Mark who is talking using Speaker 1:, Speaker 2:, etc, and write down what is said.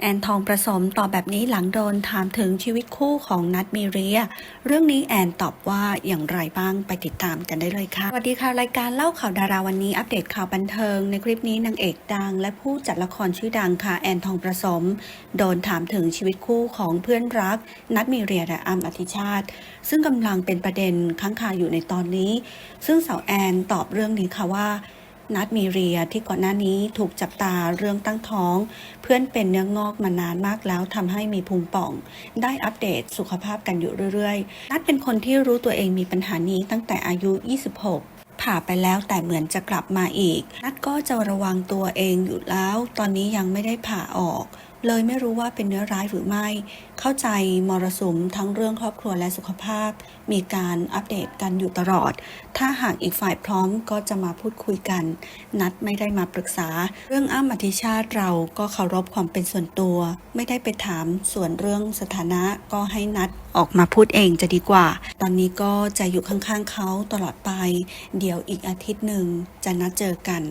Speaker 1: แอนทองประสมตอบแบบนี้หลังโดนถามถึงชีวิตคู่ของนัทมีเรีย เรื่องนี้แอนตอบว่าอย่างไรบ้างไปติดตามกันได้เลยค่ะ สวัสดีค่ะรายการเล่าข่าวดาราวันนี้อัปเดตข่าวบันเทิง ในคลิปนี้นางเอกดัง และผู้จัดละครชื่อดังค่ะแอนทองประสม โดนถามถึงชีวิตคู่ของเพื่อนรัก นัทมีเรียและอ้ำอธิชาติ ซึ่งกำลังเป็นประเด็นค้างคาอยู่ในตอนนี้ ซึ่งสาวแอนตอบเรื่องนี้ค่ะว่า นัดมีเรียที่ก่อนหน้านี้ถูกจับตาเรื่องตั้งท้อง เพื่อนเป็นเนื้องอกมานานมากแล้วทำให้มีพุงป่อง ได้อัปเดตสุขภาพกันอยู่เรื่อยๆ นัดเป็นคนที่รู้ตัวเองมีปัญหานี้ตั้งแต่อายุ 26ผ่าไปแล้วแต่เหมือนจะกลับมาอีก นัดก็จะระวังตัวเองอยู่แล้ว ตอนนี้ยังไม่ได้ผ่าออก เลยไม่รู้ว่าเป็นเนื้อร้ายหรือไม่ เข้าใจมรสุมทั้งเรื่องครอบครัวและสุขภาพ มีการอัปเดตกันอยู่ตลอด ถ้าหากอีกฝ่ายพร้อมก็จะมาพูดคุยกัน นัดไม่ได้มาปรึกษา เรื่องอ้ำอธิชาติเราก็เคารพความเป็นส่วนตัว ไม่ได้ไปถามส่วนเรื่องสถานะก็ให้นัดออกมาพูดเองจะดีกว่า ตอนนี้ก็จะอยู่ข้างๆเขาตลอดไป เดี๋ยวอีกอาทิตย์หนึ่งจะนัดเจอกัน